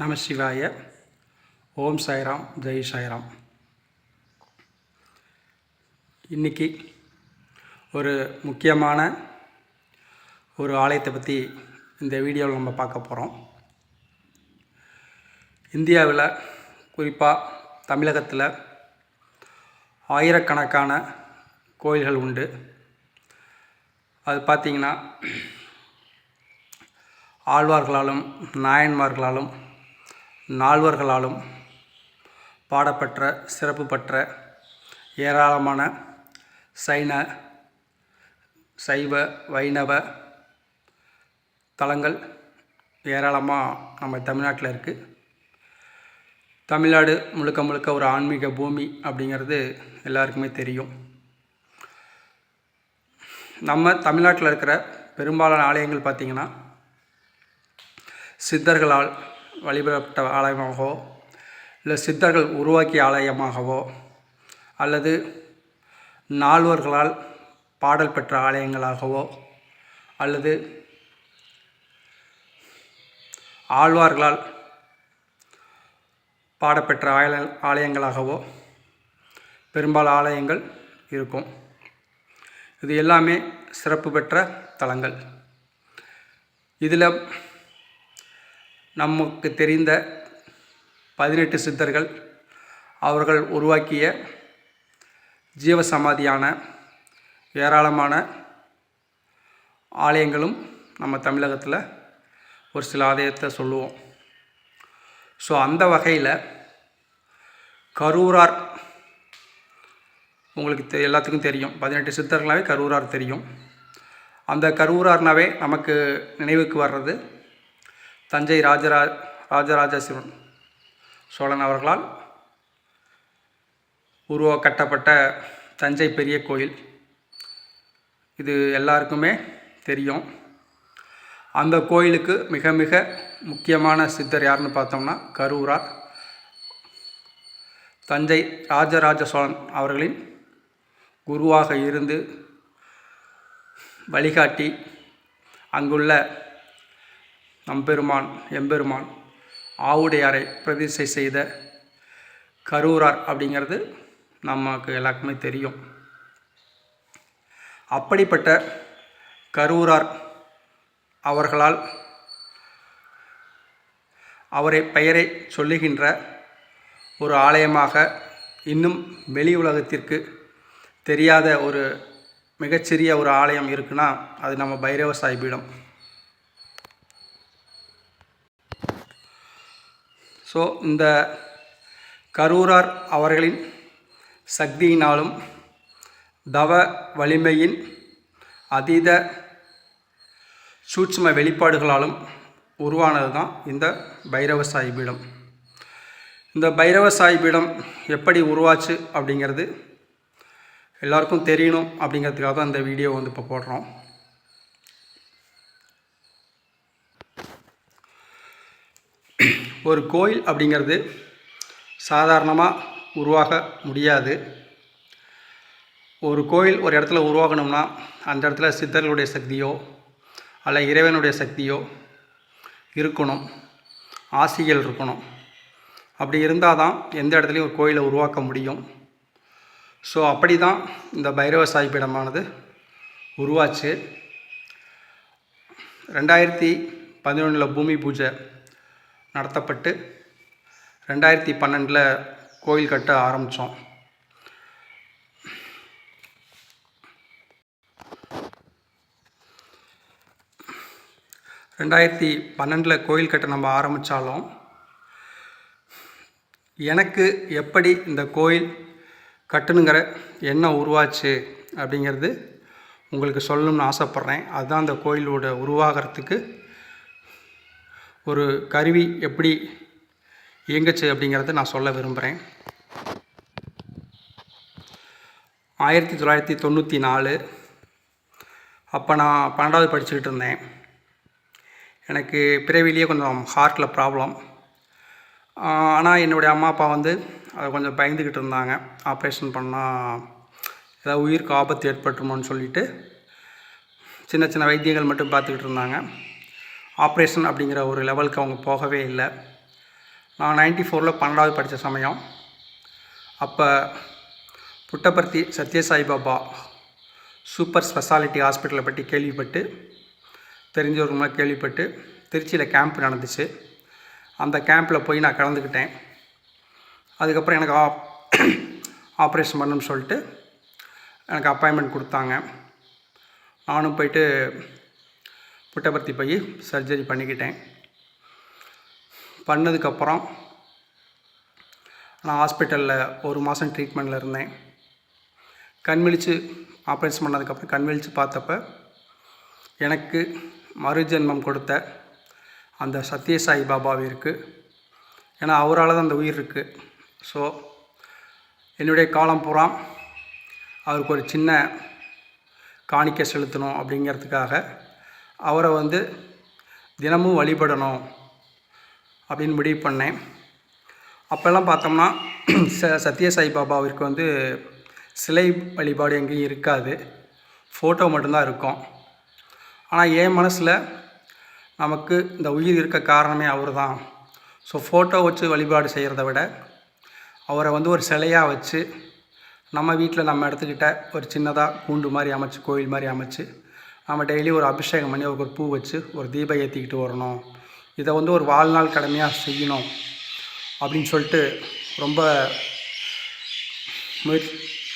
நம சிவாய. ஓம் சாய்ராம். ஜெய் சாய்ராம். இன்னைக்கு ஒரு முக்கியமான ஒரு ஆலயத்தை பற்றி இந்த வீடியோவில் நம்ம பார்க்க போகிறோம் இந்தியாவில் குறிப்பாக தமிழகத்தில் ஆயிரக்கணக்கான கோயில்கள் உண்டு. அது பார்த்திங்கன்னா ஆழ்வார்களாலும் நாயன்மார்களாலும் நால்வர்களாலும் பாடப்பெற்ற சிறப்பு பெற்ற ஏராளமான சைன சைவ வைணவ தலங்கள் ஏராளமாக நம்ம தமிழ்நாட்டில் இருக்குது தமிழ்நாடு முழுக்க முழுக்க ஒரு ஆன்மீக பூமி அப்படிங்கிறது எல்லாருக்குமே தெரியும். நம்ம தமிழ்நாட்டில் இருக்கிற பெரும்பாலான ஆலயங்கள் பார்த்திங்கன்னா சித்தர்களால் வழிபடப்பட்ட ஆலயமாகவோ இல்லை சித்தர்கள் உருவாக்கிய ஆலயமாகவோ அல்லது நால்வர்களால் பாடல் பெற்ற ஆலயங்களாகவோ அல்லது ஆழ்வார்களால் பாடப்பெற்ற ஆய ஆலயங்களாகவோ பெரும்பாலும் ஆலயங்கள் இருக்கும். இது எல்லாமே சிறப்பு பெற்ற தலங்கள். இதில் நமக்கு தெரிந்த பதினெட்டு சித்தர்கள் அவர்கள் உருவாக்கிய ஜீவசமாதியான ஏராளமான ஆலயங்களும் நம்ம தமிழகத்தில் ஒரு சில ஆலயத்தை சொல்லுவோம். ஸோ அந்த வகையில் கரூரார் உங்களுக்கு தெ எல்லாத்துக்கும் தெரியும். பதினெட்டு சித்தர்களாகவே கரூரார் தெரியும். அந்த கரூரார்னாவே நமக்கு நினைவுக்கு வர்றது தஞ்சை ராஜரா ராஜராஜ சிவன் சோழன் அவர்களால் உருவ கட்டப்பட்ட தஞ்சை பெரிய கோயில். இது எல்லாருக்குமே தெரியும். அந்த கோயிலுக்கு மிக மிக முக்கியமான சித்தர் யாருன்னு பார்த்தோம்னா கரூரார் தஞ்சை ராஜராஜ சோழன் அவர்களின் குருவாக இருந்து வழிகாட்டி அங்குள்ள நம்பெருமான் எம்பெருமான் ஆவுடையாரை பிரதிஷ்டை செய்த கரூரார் அப்படிங்கிறது நமக்கு எல்லாருக்குமே தெரியும். அப்படிப்பட்ட கரூரார் அவர்களால் அவரை பெயரை சொல்லுகின்ற ஒரு ஆலயமாக இன்னும் வெளி உலகத்திற்கு தெரியாத ஒரு மிகச்சிறிய ஒரு ஆலயம் இருக்குன்னா அது நம்ம பைரவ சாய்பீடம் ஸோ இந்த கரூரார் அவர்களின் சக்தியினாலும் தவ வலிமையின் அதீத சூட்சும வெளிப்பாடுகளாலும் உருவானது தான் இந்த பைரவ சாய் பீடம். இந்த பைரவ சாய் பீடம் எப்படி உருவாச்சு அப்படிங்கிறது எல்லாருக்கும் தெரியணும் அப்படிங்கிறதுக்காக தான் இந்த வீடியோ வந்து இப்போ போடுறோம். ஒரு கோயில் அப்படிங்கிறது சாதாரணமாக உருவாக முடியாது. ஒரு கோயில் ஒரு இடத்துல உருவாகணும்னா அந்த இடத்துல சித்தர்களுடைய சக்தியோ அல்ல இறைவனுடைய சக்தியோ இருக்கணும். ஆசிகள் இருக்கணும். அப்படி இருந்தால் தான் எந்த இடத்துலையும் ஒரு கோயிலை உருவாக்க முடியும். ஸோ அப்படி தான் இந்த பைரவ சாய்பீடமானது உருவாச்சு. ரெண்டாயிரத்தி பதினொன்றில் பூமி பூஜை நடத்தப்பட்டு ரெண்டாயிரத்தி பன்னெண்டில் கோயில் கட்ட ஆரம்பித்தோம். ரெண்டாயிரத்தி பன்னெண்டில் கோயில் கட்ட நம்ம ஆரம்பித்தாலும் எனக்கு எப்படி இந்த கோயில் கட்டணுங்கிற எண்ணம் உருவாச்சு அப்படிங்கிறது உங்களுக்கு சொல்லணும்னு ஆசைப்பட்றேன். அதுதான் அந்த கோயிலோட உருவாகிறதுக்கு ஒரு கருவி எப்படி இயங்குச்சு அப்படிங்கிறத நான் சொல்ல விரும்புகிறேன். ஆயிரத்தி தொள்ளாயிரத்தி தொண்ணூற்றி நாலு அப்போ நான் பன்னெண்டாவது படிச்சுக்கிட்டு இருந்தேன். எனக்கு பிறவிலேயே கொஞ்சம் ஹார்ட்டில் ப்ராப்ளம் ஆனால் என்னுடைய அம்மா அப்பா வந்து அதை கொஞ்சம் பயந்துக்கிட்டு இருந்தாங்க. ஆப்ரேஷன் பண்ணால் ஏதாவது உயிருக்கு ஆபத்து ஏற்பட்டுமோன்னு சொல்லிட்டு சின்ன சின்ன வைத்தியங்கள் மட்டும் பார்த்துக்கிட்டு இருந்தாங்க. ஆப்ரேஷன் அப்படிங்கிற ஒரு லெவலுக்கு அவங்க போகவே இல்லை. நான் நைன்டி ஃபோரில் பன்னெண்டாவது படித்த சமயம் அப்போ புட்டபர்த்தி சத்யசாய் பாபா சூப்பர் ஸ்பெஷாலிட்டி ஹாஸ்பிட்டலை பற்றி கேள்விப்பட்டு தெரிஞ்சவருமா கேள்விப்பட்டு திருச்சியில் கேம்ப் நடந்துச்சு. அந்த கேம்பில் போய் நான் கலந்துக்கிட்டேன். அதுக்கப்புறம் எனக்கு ஆப் ஆப்ரேஷன் பண்ணணும்னு சொல்லிட்டு எனக்கு அப்பாயின்மெண்ட் கொடுத்தாங்க. நானும் போயிட்டு புட்டபர்த்தி போய் சர்ஜரி பண்ணிக்கிட்டேன். பண்ணதுக்கப்புறம் நான் ஹாஸ்பிட்டலில் ஒரு மாதம் ட்ரீட்மெண்ட்டில் இருந்தேன். கண் விழித்து ஆப்ரேஷன் பண்ணதுக்கப்புறம் கண் விழித்து பார்த்தப்ப எனக்கு மறுஜென்மம் கொடுத்த அந்த சத்யசாய் பாபாவிற்கு ஏன்னா அவரால் தான் அந்த உயிர் இருக்குது ஸோ என்னுடைய காலம் பூரா அவருக்கு ஒரு சின்ன காணிக்கை செலுத்தணும் அப்படிங்கிறதுக்காக அவரை வந்து தினமும் வழிபடணும் அப்படின்னு முடிவு பண்ணேன். அப்போல்லாம் பார்த்தோம்னா ச சத்யசாய் பாபாவிற்கு வந்து சிலை வழிபாடு எங்கேயும் இருக்காது. ஃபோட்டோ மட்டும்தான் இருக்கும். ஆனால் என் மனசில் நமக்கு இந்த உயிர் இருக்க காரணமே அவர் தான் ஸோ ஃபோட்டோ வச்சு வழிபாடு செய்கிறத விட அவரை வந்து ஒரு சிலையாக வச்சு நம்ம வீட்டில் நம்ம எடுத்துக்கிட்ட ஒரு சின்னதாக கூண்டு மாதிரி அமைச்சு கோயில் மாதிரி அமைச்சு நம்ம டெய்லி ஒரு அபிஷேகம் பண்ணி அவருக்கு ஒரு பூ வச்சு ஒரு தீபம் ஏற்றிக்கிட்டு வரணும். இதை வந்து ஒரு வாழ்நாள் கடமையாக செய்யணும் அப்படின்னு சொல்லிட்டு ரொம்ப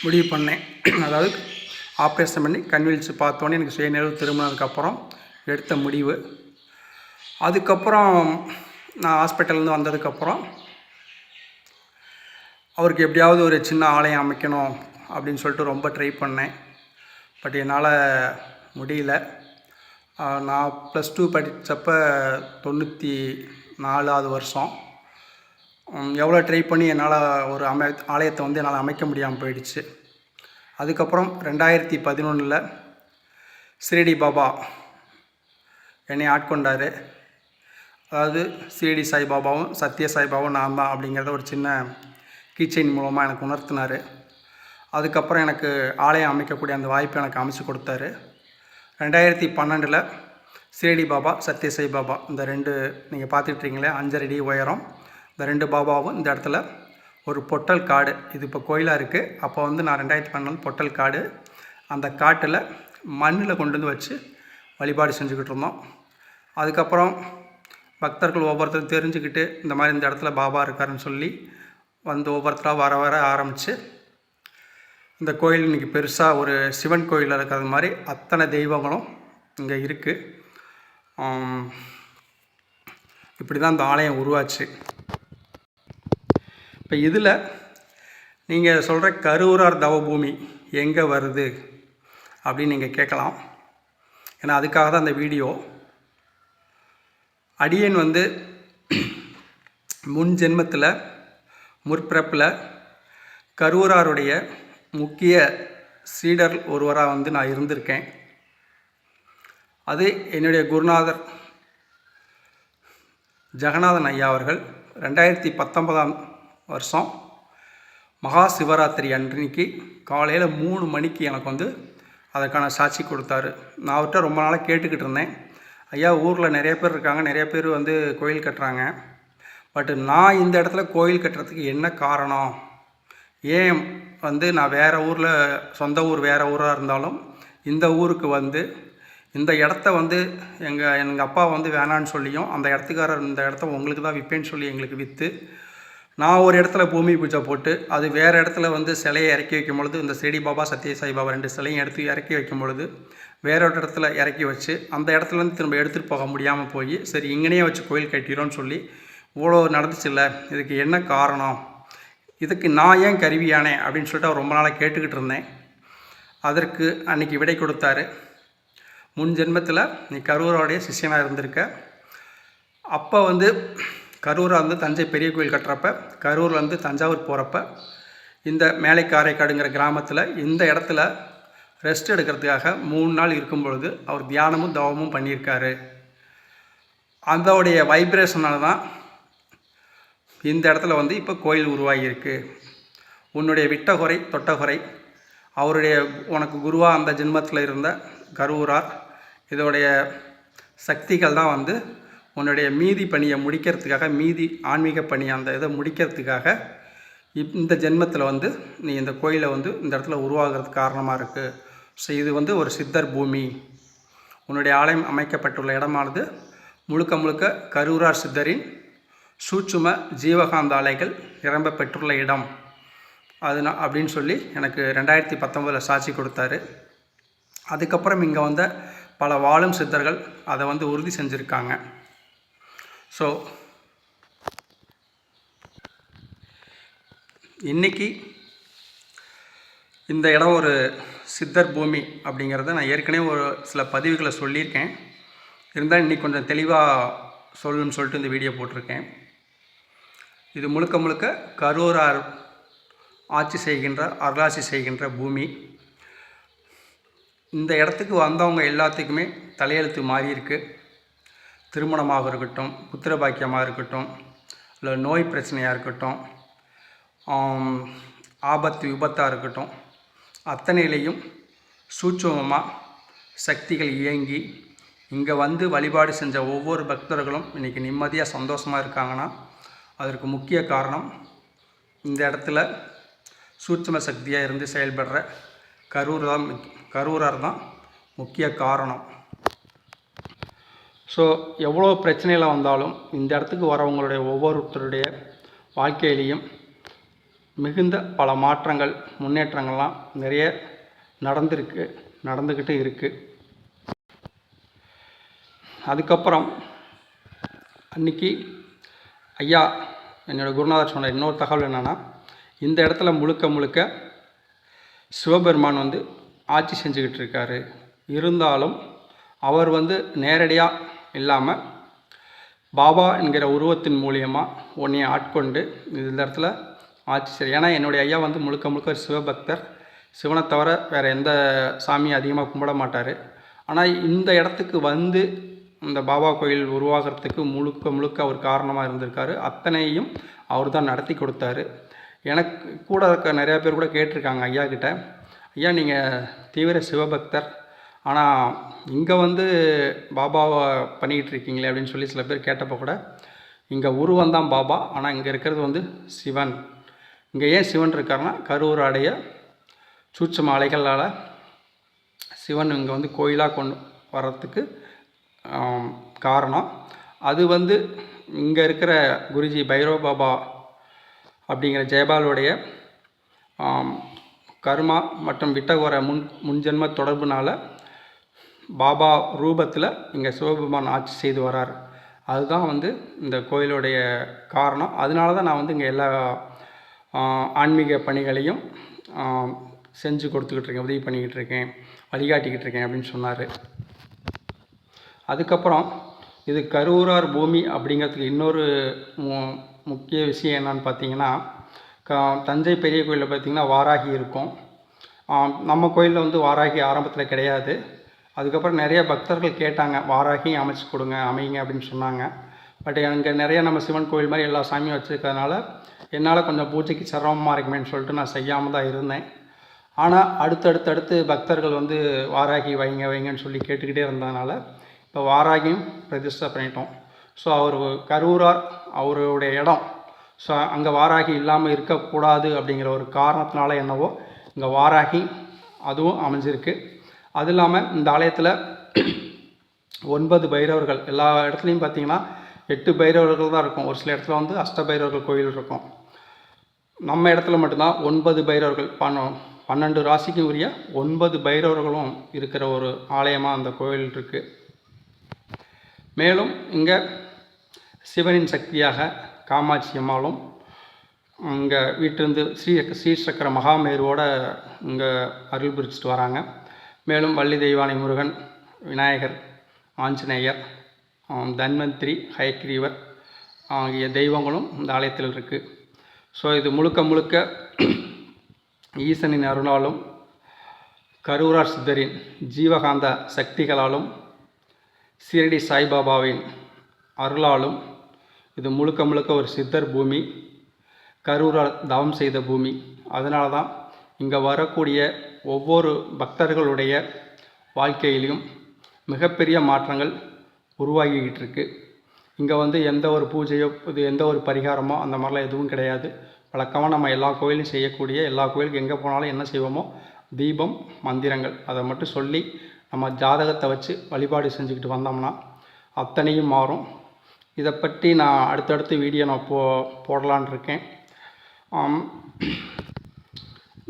முடிவு பண்ணேன். அதாவது ஆப்ரேஷன் பண்ணி கண் பார்த்தோன்னே எனக்கு சுயநிறைவு திரும்பினதுக்கப்புறம் எடுத்த முடிவு. அதுக்கப்புறம் நான் ஹாஸ்பிட்டல்லேருந்து வந்ததுக்கப்புறம் அவருக்கு எப்படியாவது ஒரு சின்ன ஆலயம் அமைக்கணும் அப்படின்னு சொல்லிட்டு ரொம்ப ட்ரை பண்ணேன். பட் என்னால் முடியல. நான் ப்ளஸ் டூ படித்தப்ப தொண்ணூற்றி நாலாவது வருஷம். எவ்வளோ ட்ரை பண்ணி என்னால் ஒரு அமை ஆலயத்தை வந்து என்னால் அமைக்க முடியாமல் போயிடுச்சு. அதுக்கப்புறம் ரெண்டாயிரத்தி பதினொன்றில் ஸ்ரீடி பாபா என்னை ஆட்கொண்டார். அதாவது ஸ்ரீடி சாய்பாபாவும் சத்ய சாய்பாபாவும் நான் தான் அப்படிங்கிறத ஒரு சின்ன கீச்சைன் மூலமாக எனக்கு உணர்த்தினார். அதுக்கப்புறம் எனக்கு ஆலயம் அமைக்கக்கூடிய அந்த வாய்ப்பை எனக்கு அமைச்சு கொடுத்தாரு. ரெண்டாயிரத்தி பன்னெண்டில் ஸ்ரீடி பாபா சத்யசை பாபா இந்த ரெண்டு நீங்கள் பார்த்துட்ருக்கீங்களே அஞ்சரை அடி உயரம் இந்த ரெண்டு பாபாவும் இந்த இடத்துல ஒரு பொட்டல் காடு. இது இப்போ கோயிலாக இருக்குது அப்போ வந்து நான் ரெண்டாயிரத்தி பன்னெண்டு பொட்டல் காடு அந்த காட்டில் மண்ணில் கொண்டு வந்து வச்சு வழிபாடு செஞ்சுக்கிட்டு இருந்தோம். அதுக்கப்புறம் பக்தர்கள் ஒவ்வொருத்தரும் தெரிஞ்சுக்கிட்டு இந்த மாதிரி இந்த இடத்துல பாபா இருக்காருன்னு சொல்லி வந்து ஒவ்வொருத்தராக வர வர ஆரம்பித்து இந்த கோயில் இன்றைக்கி பெருசாக ஒரு சிவன் கோயிலில் இருக்கிறது மாதிரி அத்தனை தெய்வங்களும் இங்கே இருக்குது இப்படி தான் இந்த ஆலயம் உருவாச்சு. இப்போ இதில் நீங்கள் சொல்கிற கரூரார் தவபூமி எங்கே வருது அப்படின்னு நீங்கள் கேட்கலாம். ஏன்னா அதுக்காக தான் அந்த வீடியோ. அடியன் வந்து முன் ஜென்மத்தில் முற்பிறப்பில் கரூராருடைய முக்கிய சீடர் ஒருவராக வந்து நான் இருந்திருக்கேன். அது என்னுடைய குருநாதர் ஜெகநாதன் ஐயா அவர்கள். ரெண்டாயிரத்தி பத்தொன்பதாம் வருஷம் மகா சிவராத்திரி அன்றைக்கு காலையில் மூணு மணிக்கு எனக்கு வந்து அதற்கான சாட்சி கொடுத்தாரு. நான் அவர்கிட்ட ரொம்ப நாளாக கேட்டுக்கிட்டு இருந்தேன். ஐயா ஊரில் நிறைய பேர் இருக்காங்க நிறைய பேர் வந்து கோயில் கட்டுறாங்க. பட் நான் இந்த இடத்துல கோயில் கட்டுறதுக்கு என்ன காரணம்? ஏன் வந்து நான் வேறு ஊரில் சொந்த ஊர் வேறு ஊராக இருந்தாலும் இந்த ஊருக்கு வந்து இந்த இடத்த வந்து எங்கள் எங்கள் அப்பா வந்து வேணான்னு சொல்லியும் அந்த இடத்துக்காரர் இந்த இடத்த உங்களுக்கு தான் விற்பேன்னு சொல்லி எங்களுக்கு விற்று நான் ஒரு இடத்துல பூமி பூஜை போட்டு அது வேறு இடத்துல வந்து சிலையை இறக்கி வைக்கும் பொழுது இந்த செடி பாபா சத்ய சாய் பாபா ரெண்டு சிலையும் எடுத்து இறக்கி வைக்கும் பொழுது வேற ஒரு இடத்துல இறக்கி வச்சு அந்த இடத்துலேருந்து திரும்ப எடுத்துகிட்டு போக முடியாமல் போய் சரி இங்கனையே வச்சு கோயில் கட்டிடும்னு சொல்லி இவ்வளோ நடந்துச்சுல்ல இதுக்கு என்ன காரணம்? இதுக்கு நான் ஏன் கருவியானேன் அப்படின்னு சொல்லிட்டு அவர் ரொம்ப நாளாக கேட்டுக்கிட்டு இருந்தேன். அதற்கு அன்னைக்கு விடை கொடுத்தாரு. முன் ஜென்மத்தில் நீ கரூரோடைய சிஷ்யனாக இருந்திருக்க. அப்போ வந்து கரூரில் வந்து தஞ்சை பெரிய கோயில் கட்டுறப்ப கரூர்லேருந்து தஞ்சாவூர் போகிறப்ப இந்த மேலை காரைக்காடுங்கிற கிராமத்தில் இந்த இடத்துல ரெஸ்ட் எடுக்கிறதுக்காக மூணு நாள் இருக்கும் பொழுது அவர் தியானமும் தவமும் பண்ணியிருக்காரு. அதோடைய வைப்ரேஷனால தான் இந்த இடத்துல வந்து இப்போ கோயில் உருவாகியிருக்கு. உன்னுடைய விட்டகுறை தொட்டகுறை அவருடைய உனக்கு குருவாக அந்த ஜென்மத்தில் இருந்த கருவூரார் இதோடைய சக்திகள் தான் வந்து உன்னுடைய மீதி பணியை முடிக்கிறதுக்காக மீதி ஆன்மீக பணி அந்த இதை முடிக்கிறதுக்காக இப் இந்த ஜென்மத்தில் வந்து நீ இந்த கோயிலை வந்து இந்த இடத்துல உருவாகிறதுக்கு காரணமாக இருக்குது ஸோ இது வந்து ஒரு சித்தர் பூமி. உன்னுடைய ஆலயம் அமைக்கப்பட்டுள்ள இடமானது முழுக்க முழுக்க கரூரார் சித்தரின் சூட்சும ஜீவகாந்த அலைகள் நிரம்ப பெற்றுள்ள இடம். அது நான் அப்படின்னு சொல்லி எனக்கு ரெண்டாயிரத்தி பத்தொம்பதில் சாட்சி கொடுத்தாரு. அதுக்கப்புறம் இங்கே வந்த பல வாழும் சித்தர்கள் அதை வந்து உறுதி செஞ்சுருக்காங்க. ஸோ இன்றைக்கி இந்த இடம் ஒரு சித்தர் பூமி அப்படிங்கிறத நான் ஏற்கனவே ஒரு சில பதிவுகளை சொல்லியிருக்கேன். இருந்தால் இன்றைக்கி கொஞ்சம் தெளிவாக சொல்லணும்னு சொல்லிட்டு இந்த வீடியோ போட்டிருக்கேன். இது முழுக்க முழுக்க கரூரார் ஆட்சி செய்கின்ற அருளாட்சி செய்கின்ற பூமி. இந்த இடத்துக்கு வந்தவங்க எல்லாத்துக்குமே தலையெழுத்து மாறியிருக்கு. திருமணமாக இருக்கட்டும் புத்திர பாக்கியமாக இருக்கட்டும் இல்லை நோய் பிரச்சனையாக இருக்கட்டும் ஆபத்து விபத்தாக இருக்கட்டும் அத்தனையிலையும் சூட்சமமாக சக்திகள் இயங்கி இங்கே வந்து வழிபாடு செஞ்ச ஒவ்வொரு பக்தர்களும் இன்றைக்கி நிம்மதியாக சந்தோஷமாக இருக்காங்கன்னா அதற்கு முக்கிய காரணம் இந்த இடத்துல சூட்சம சக்தியாக இருந்து செயல்படுற கரூர் தான் கரூரார் தான் முக்கிய காரணம். ஸோ எவ்வளோ பிரச்சனையில் வந்தாலும் இந்த இடத்துக்கு வரவங்களுடைய ஒவ்வொருத்தருடைய வாழ்க்கையிலையும் மிகுந்த பல மாற்றங்கள் முன்னேற்றங்கள்லாம் நிறைய நடந்திருக்கு நடந்துக்கிட்டு இருக்குது அதுக்கப்புறம் அன்னைக்கு ஐயா என்னோடய குருநாதர் சொன்ன இன்னொரு தகவல் என்னென்னா இந்த இடத்துல முழுக்க முழுக்க சிவபெருமான் வந்து ஆட்சி செஞ்சுக்கிட்டு இருக்காரு. இருந்தாலும் அவர் வந்து நேரடியாக இல்லாமல் பாபா என்கிற உருவத்தின் மூலியமாக உன்னை ஆட்கொண்டு இந்த இடத்துல ஆட்சி செய்ய ஏன்னா என்னுடைய ஐயா வந்து முழுக்க முழுக்க ஒரு சிவபக்தர். சிவனை தவிர வேறு எந்த சாமியும் அதிகமாக கும்பிட மாட்டார். ஆனால் இந்த இடத்துக்கு வந்து இந்த பாபா கோயில் உருவாகிறதுக்கு முழுக்க முழுக்க அவர் காரணமாக இருந்திருக்காரு. அத்தனையும் அவர் தான் நடத்தி கொடுத்தாரு. எனக்கு கூட இருக்க நிறையா பேர் கூட கேட்டிருக்காங்க ஐயா கிட்ட. ஐயா நீங்கள் தீவிர சிவபக்தர். ஆனால் இங்கே வந்து பாபாவை பண்ணிக்கிட்டு இருக்கீங்களே அப்படின்னு சொல்லி சில பேர் கேட்டப்போ கூட இங்கே உருவம் தான் பாபா ஆனால் இங்கே இருக்கிறது வந்து சிவன். இங்கே ஏன் சிவன் இருக்காருன்னா கரூர் அடைய சூட்சம அலைகளால் சிவன் இங்கே வந்து கோயிலாக கொண்டு வர்றதுக்கு காரணம். அது வந்து இங்கே இருக்கிற குருஜி பைரவ பாபா அப்படிங்கிற ஜெயபாலுடைய கர்மா மற்றும் விட்டகோர முன் முன்ஜென்ம தொடர்புனால பாபா ரூபத்தில் இங்கே சிவபெருமான் ஆட்சி செய்து வரார். அதுதான் வந்து இந்த கோயிலுடைய காரணம். அதனால தான் நான் வந்து இங்கே எல்லா ஆன்மீக பணிகளையும் செஞ்சு கொடுத்துக்கிட்டு இருக்கேன் உதவி பண்ணிக்கிட்டு இருக்கேன் வழிகாட்டிக்கிட்டு இருக்கேன் அப்படின்னு சொன்னார். அதுக்கப்புறம் இது கரூரார் பூமி அப்படிங்கிறதுக்கு இன்னொரு மு- முக்கிய விஷயம் என்னன்னு பார்த்தீங்கன்னா க தஞ்சை பெரிய கோயிலில் பார்த்தீங்கன்னா வாராகி இருக்கும். நம்ம கோயிலில் வந்து வாராகி ஆரம்பத்தில் கிடையாது. அதுக்கப்புறம் நிறைய பக்தர்கள் கேட்டாங்க வாராகி அமைச்சு கொடுங்க அமைங்க அப்படின்னு சொன்னாங்க. பட் அங்கே நிறைய நம்ம சிவன் கோயில் மாதிரி எல்லா சாமியும் வச்சுருக்கிறதுனால என்னால் கொஞ்சம் பூஜைக்கு சிரமமாக இருக்குமேன்னு சொல்லிட்டு நான் செய்யாமல் தான் இருந்தேன். ஆனால் அடுத்தடுத்து அடுத்து பக்தர்கள் வந்து வாராகி வைங்க வைங்கன்னு சொல்லி கேட்டுக்கிட்டே இருந்ததுனால இப்போ வாராகியும் பிரதிஷ்டை பண்ணிட்டோம். ஸோ அவர் கரூரார் அவருடைய இடம். ஸோ அங்கே வாராகி இல்லாமல் இருக்கக்கூடாது அப்படிங்கிற ஒரு காரணத்தினால என்னவோ இங்கே வாராகி அதுவும் அமைஞ்சிருக்கு. அது இல்லாமல் இந்த ஆலயத்தில் ஒன்பது பைரவர்கள் எல்லா இடத்துலையும் பார்த்தீங்கன்னா எட்டு பைரவர்கள் தான் இருக்கும். ஒரு சில இடத்துல வந்து அஷ்ட பைரவர்கள் கோயில் இருக்கும். நம்ம இடத்துல மட்டும்தான் ஒன்பது பைரவர்கள் பன்ன பன்னெண்டு ராசிக்கும் உரிய ஒன்பது பைரவர்களும் இருக்கிற ஒரு ஆலயமாக அந்த கோயில் இருக்குது மேலும் இங்கே சிவனின் சக்தியாக காமாட்சி அம்மாளும் இங்கே வீட்டிலிருந்து ஸ்ரீ ஸ்ரீசக்கர மகாமேருவோட இங்கே அருள் பிரிச்சுட்டு வராங்க. மேலும் வள்ளி தெய்வானை முருகன் விநாயகர் ஆஞ்சநேயர் தன்வந்திரி ஹயக்ரீவர் ஆகிய தெய்வங்களும் இந்த ஆலயத்தில் இருக்குது ஸோ இது முழுக்க முழுக்க ஈசனின் அருளாலும் கரூரார் சித்தரின் ஜீவகாந்த சக்திகளாலும் சீரடி சாய்பாபாவின் அருளாலும் இது முழுக்க முழுக்க ஒரு சித்தர் பூமி கரூரால் தவம் செய்த பூமி. அதனால தான் இங்கே வரக்கூடிய ஒவ்வொரு பக்தர்களுடைய வாழ்க்கையிலையும் மிகப்பெரிய மாற்றங்கள் உருவாகிக்கிட்டு இருக்கு. இங்கே வந்து எந்த ஒரு பூஜையோ இது எந்த ஒரு பரிகாரமோ அந்த மாதிரிலாம் எதுவும் கிடையாது. வழக்கமாக நம்ம எல்லா கோயிலும் செய்யக்கூடிய எல்லா கோயிலுக்கு எங்கே போனாலும் என்ன செய்வோமோ தீபம் மந்திரங்கள் அதை மட்டும் சொல்லி நம்ம ஜாதகத்தை வச்சு வழிபாடு செஞ்சுக்கிட்டு வந்தோம்னா அத்தனையும் மாறும். இதை பற்றி நான் அடுத்தடுத்து வீடியோ நான் போ போடலான் இருக்கேன்.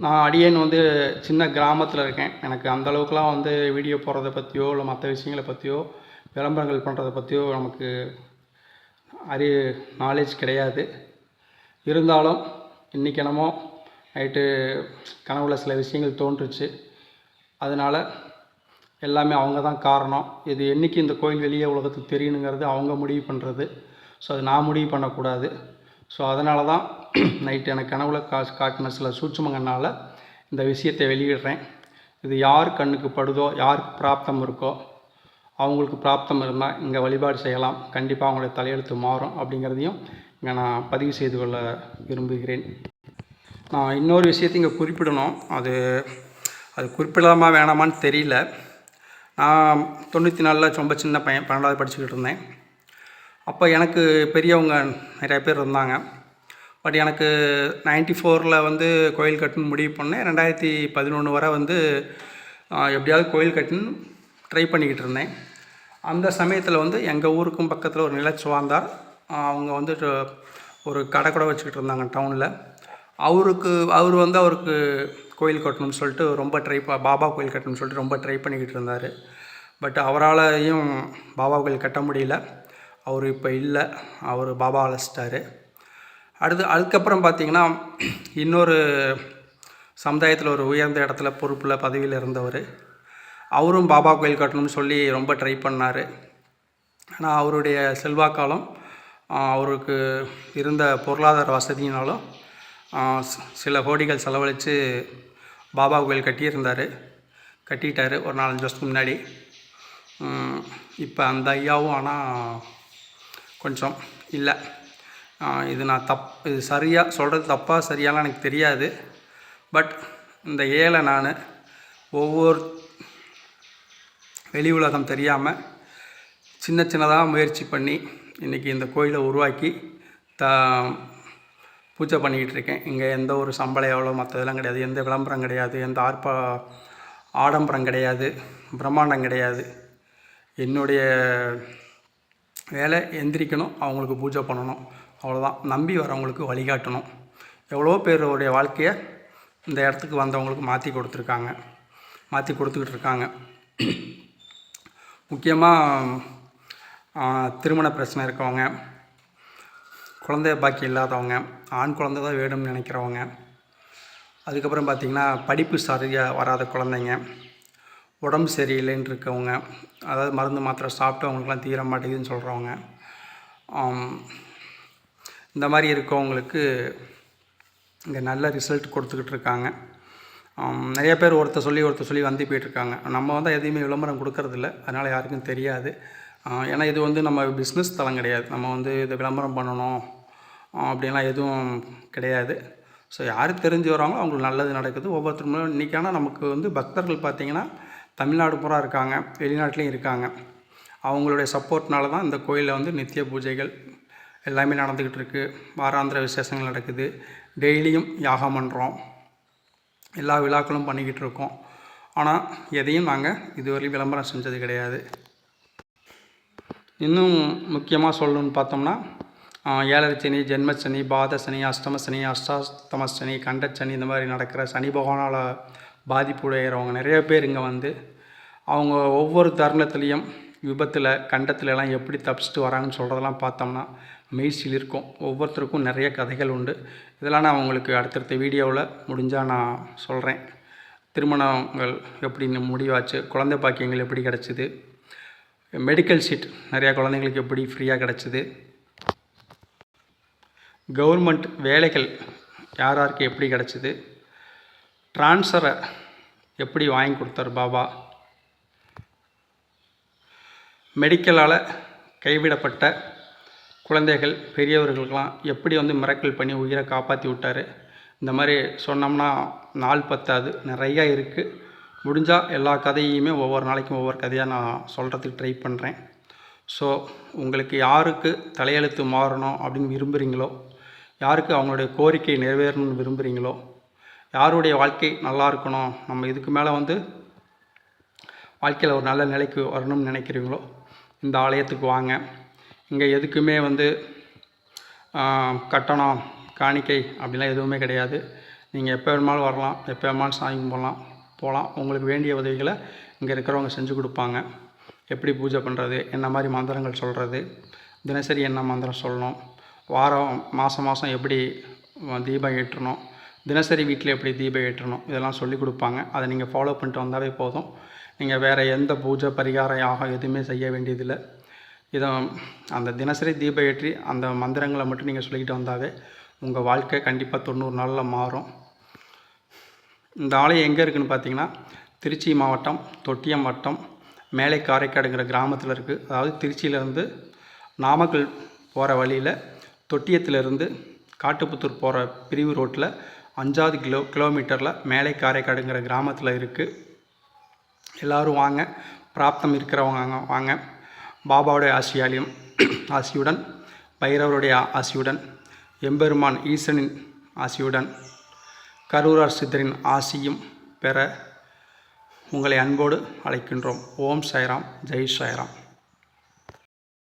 நான் அடியேன் வந்து சின்ன கிராமத்தில் இருக்கேன். எனக்கு அந்தளவுக்குலாம் வந்து வீடியோ போடுறத பற்றியோ இல்லை மற்ற விஷயங்களை பற்றியோ விளம்பரங்கள் பண்ணுறத பற்றியோ நமக்கு அறி நாலேஜ் கிடையாது. இருந்தாலும் இன்றைக்கி என்னமோ நைட்டு கனவுல சில விஷயங்கள் தோன்றுச்சு. அதனால் எல்லாமே அவங்க தான் காரணம். இது என்றைக்கு இந்த கோயில் வெளியே உலகத்துக்கு தெரியணுங்கிறது அவங்க முடிவு பண்ணுறது ஸோ அது நான் முடிவு பண்ணக்கூடாது. ஸோ அதனால தான் நைட்டு எனக்கு கனவுல காசு காட்டின சில சூட்சுமங்கனால இந்த விஷயத்தை வெளியிடுறேன். இது யார் கண்ணுக்கு படுதோ யாருக்கு பிராப்தம் இருக்கோ அவங்களுக்கு பிராப்தம் இருந்தால் இங்கே வழிபாடு செய்யலாம். கண்டிப்பாக அவங்களுடைய தலையெழுத்து மாறும் அப்படிங்கிறதையும் இங்கே நான் பதிவு செய்து கொள்ள விரும்புகிறேன். நான் இன்னொரு விஷயத்தை இங்கே குறிப்பிடணும். அது அது குறிப்பிடலாமா வேணாமான்னு தெரியல. நான் தொண்ணூற்றி நாலில் ரொம்ப சின்ன பையன் பன்னெண்டாவது படிச்சுக்கிட்டு இருந்தேன். அப்போ எனக்கு பெரியவங்க நிறைய பேர் இருந்தாங்க. பட் எனக்கு நைன்டி ஃபோரில் வந்து கோயில் கட்டுன்னு முடிவு பண்ணேன். ரெண்டாயிரத்தி பதினொன்று வரை வந்து எப்படியாவது கோயில் கட்டுன்னு ட்ரை பண்ணிக்கிட்டு இருந்தேன். அந்த சமயத்தில் வந்து எங்கள் ஊருக்கும் பக்கத்தில் ஒரு நிலச்சுவாந்தார் அவங்க வந்து ஒரு கடை கூட வச்சுக்கிட்டு இருந்தாங்க டவுனில் அவருக்கு அவர் வந்து அவருக்கு கோயில் கட்டணும்னு சொல்லிட்டு ரொம்ப ட்ரை பாபா கோயில் கட்டணும்னு சொல்லிட்டு ரொம்ப ட்ரை பண்ணிக்கிட்டு இருந்தார். பட் அவராலையும் பாபா கோயில் கட்ட முடியல. அவர் இப்போ இல்லை. அவர் பாபா அழைச்சிட்டாரு. அடுத்து அதுக்கப்புறம் பார்த்தீங்கன்னா இன்னொரு சமுதாயத்தில் ஒரு உயர்ந்த இடத்துல பொறுப்பில் பதவியில் இருந்தவர். அவரும் பாபா கோயில் கட்டணும்னு சொல்லி ரொம்ப ட்ரை பண்ணார். ஆனால் அவருடைய செல்வாக்காலம் அவருக்கு இருந்த பொருளாதார வசதியினாலும் சில கோடிகள் செலவழித்து பாபா கோயில் கட்டியிருந்தார். கட்டிட்டார். ஒரு நாலஞ்சு வருஷத்துக்கு முன்னாடி. இப்போ அந்த ஐயாவும் ஆனால் கொஞ்சம் இல்லை. இது நான் தப் இது சரியாக சொல்கிறது தப்பாக சரியாலாம் எனக்கு தெரியாது. பட் இந்த ஏழை நான் ஒவ்வொரு வெளி உலகம் தெரியாமல் சின்ன சின்னதாக முயற்சி பண்ணி இன்றைக்கி இந்த கோயிலை உருவாக்கி த பூஜை பண்ணிக்கிட்டு இருக்கேன் இங்கே எந்த ஒரு சம்பளம் எவ்வளோ மற்றதெல்லாம் கிடையாது. எந்த விளம்பரம் கிடையாது. எந்த ஆர்ப்பா ஆடம்பரம் கிடையாது. பிரம்மாண்டம் கிடையாது. என்னுடைய வேலை எந்திரிக்கணும். அவங்களுக்கு பூஜை பண்ணணும். அவ்வளோதான் நம்பி வரவங்களுக்கு வழிகாட்டணும் எவ்வளோ பேருடைய வாழ்க்கையை இந்த இடத்துக்கு வந்தவங்களுக்கு மாற்றி கொடுத்துருக்காங்க. மாற்றி கொடுத்துக்கிட்டு இருக்காங்க முக்கியமாக திருமண பிரச்சனை இருக்கவங்க குழந்தை பாக்கி இல்லாதவங்க ஆண் குழந்தை தான் வேணும்னு நினைக்கிறவங்க அதுக்கப்புறம் பார்த்திங்கன்னா படிப்பு சரியாக வராத குழந்தைங்க உடம்பு சரியில்லைன்னு இருக்கவங்க அதாவது மருந்து மாத்திரை சாப்பிட்டு அவங்களுக்குலாம் தீர மாட்டேங்குதுன்னு சொல்கிறவங்க இந்த மாதிரி இருக்கவங்களுக்கு இங்கே நல்ல ரிசல்ட் கொடுத்துக்கிட்டு இருக்காங்க. நிறைய பேர் ஒருத்தர் சொல்லி ஒருத்தர் சொல்லி வந்து போயிட்டுருக்காங்க நம்ம வந்து எதையுமே விளம்பரம் கொடுக்கறதில்ல. அதனால் யாருக்கும் தெரியாது. ஏன்னா இது வந்து நம்ம பிஸ்னஸ் தளம் கிடையாது. நம்ம வந்து இதை விளம்பரம் பண்ணணும். அப்படின்லாம் எதுவும் கிடையாது. ஸோ யார் தெரிஞ்சு வராங்களோ அவங்களுக்கு நல்லது நடக்குது. ஒவ்வொருத்தரும் இன்றைக்கான நமக்கு வந்து பக்தர்கள் பார்த்திங்கன்னா தமிழ்நாடு பூரா இருக்காங்க வெளிநாட்டிலையும் இருக்காங்க. அவங்களுடைய சப்போர்ட்னால தான் இந்த கோயிலில் வந்து நித்திய பூஜைகள் எல்லாமே நடந்துக்கிட்டு இருக்குது வாராந்திர விசேஷங்கள் நடக்குது. டெய்லியும் யாகம் பண்ணுறோம் எல்லா விழாக்களும் பண்ணிக்கிட்டு இருக்கோம். ஆனால் எதையும் நாங்கள் இதுவரையும் விளம்பரம் செஞ்சது கிடையாது. இன்னும் முக்கியமாக சொல்லணும்னு பார்த்தோம்னா ஏழரை சனி ஜென்மச்சனி பாத சனி அஷ்டம சனி அஷ்டாஸ்தம சனி கண்டச்சனி இந்த மாதிரி நடக்கிற சனி பகவானால் பாதிப்புடைகிறவங்க நிறைய பேர் இங்கே வந்து அவங்க ஒவ்வொரு தருணத்துலேயும் விபத்தில் கண்டத்துலலாம் எப்படி தப்பிச்சிட்டு வராங்கன்னு சொல்கிறதெல்லாம் பார்த்தோம்னா மெய்சில் இருக்கும். ஒவ்வொருத்தருக்கும் நிறைய கதைகள் உண்டு. இதெல்லாம் நான் உங்களுக்கு அடுத்தடுத்த வீடியோவில் முடிஞ்சால் நான் சொல்கிறேன் திருமணங்கள் எப்படி முடிவாச்சு குழந்தை பாக்கியங்கள் எப்படி கிடச்சிது மெடிக்கல் சீட் நிறையா குழந்தைங்களுக்கு எப்படி ஃப்ரீயாக கிடச்சிது கவர்மெண்ட் வேலைகள் யார் யாருக்கு எப்படி கிடச்சிது? ட்ரான்ஸ்ஃபரை எப்படி வாங்கி கொடுத்தார் பாபா? மெடிக்கலால் கைவிடப்பட்ட குழந்தைகள் பெரியவர்களுக்கெல்லாம் எப்படி வந்து மிரக்கல் பண்ணி உயிரை காப்பாற்றி விட்டார்? இந்த மாதிரி சொன்னோம்னா நாள் பத்தாது. நிறையா இருக்குது முடிஞ்சால் எல்லா கதையுமே ஒவ்வொரு நாளைக்கும் ஒவ்வொரு கதையாக நான் சொல்கிறதுக்கு ட்ரை பண்ணுறேன் ஸோ உங்களுக்கு யாருக்கு தலையெழுத்து மாறணும் அப்படின்னு விரும்புகிறீங்களோ யாருக்கு அவங்களுடைய கோரிக்கை நிறைவேறணும்னு விரும்புகிறீங்களோ யாருடைய வாழ்க்கை நல்லா இருக்கணும் நம்ம இதுக்கு மேலே வந்து வாழ்க்கையில் ஒரு நல்ல நிலைக்கு வரணும்னு நினைக்கிறீங்களோ இந்த ஆலயத்துக்கு வாங்க. இங்கே எதுக்குமே வந்து கட்டணம் காணிக்கை அப்படிலாம் எதுவுமே கிடையாது. நீங்கள் எப்போ வேணுமாலும் வரலாம் எப்போ வேணுமாலும் சாமி கும்பிடலாம் போகலாம். உங்களுக்கு வேண்டிய உதவிகளை இங்கே இருக்கிறவங்க செஞ்சு கொடுப்பாங்க. எப்படி பூஜை பண்ணுறது என்ன மாதிரி மந்திரங்கள் சொல்கிறது தினசரி என்ன மந்திரம் சொல்லணும் வாரம் மாதம் மாதம் எப்படி தீபம் ஏற்றணும்? தினசரி வீட்டில் எப்படி தீபம் ஏற்றணும்? இதெல்லாம் சொல்லி கொடுப்பாங்க. அதை நீங்கள் ஃபாலோ பண்ணிட்டு வந்தாவே போதும். நீங்கள் வேறு எந்த பூஜை பரிகாரம் யாகம் எதுவுமே செய்ய வேண்டியதில்லை. இதை அந்த தினசரி தீபம் ஏற்றி அந்த மந்திரங்களை மட்டும் நீங்கள் சொல்லிக்கிட்டு வந்தாவே உங்கள் வாழ்க்கை கண்டிப்பாக தொண்ணூறு நாளில் மாறும். இந்த ஆலயம் எங்கே இருக்குதுன்னு பார்த்தீங்கன்னா திருச்சி மாவட்டம் தொட்டியம் வட்டம் மேலை காரைக்காடுங்கிற கிராமத்தில் இருக்குது அதாவது திருச்சியிலேருந்து நாமக்கல் போகிற வழியில் தொட்டியத்திலிருந்து காட்டுப்புத்தூர் போகிற பிரிவு ரோட்டில் அஞ்சாவது கிலோ கிலோமீட்டரில் மேலை காரைக்காடுங்கிற கிராமத்தில் இருக்குது எல்லோரும் வாங்க. பிராப்தம் இருக்கிறவங்க வாங்க வாங்க. பாபாவுடைய ஆசியாலையும் ஆசியுடன் பைரவருடைய ஆசியுடன் எம்பெருமான் ஈசனின் ஆசியுடன் கரூரார் சித்தரின் ஆசியும் பெற உங்களை அன்போடு அழைக்கின்றோம். ஓம் சாய்ராம். ஜெய் சாய்ராம்.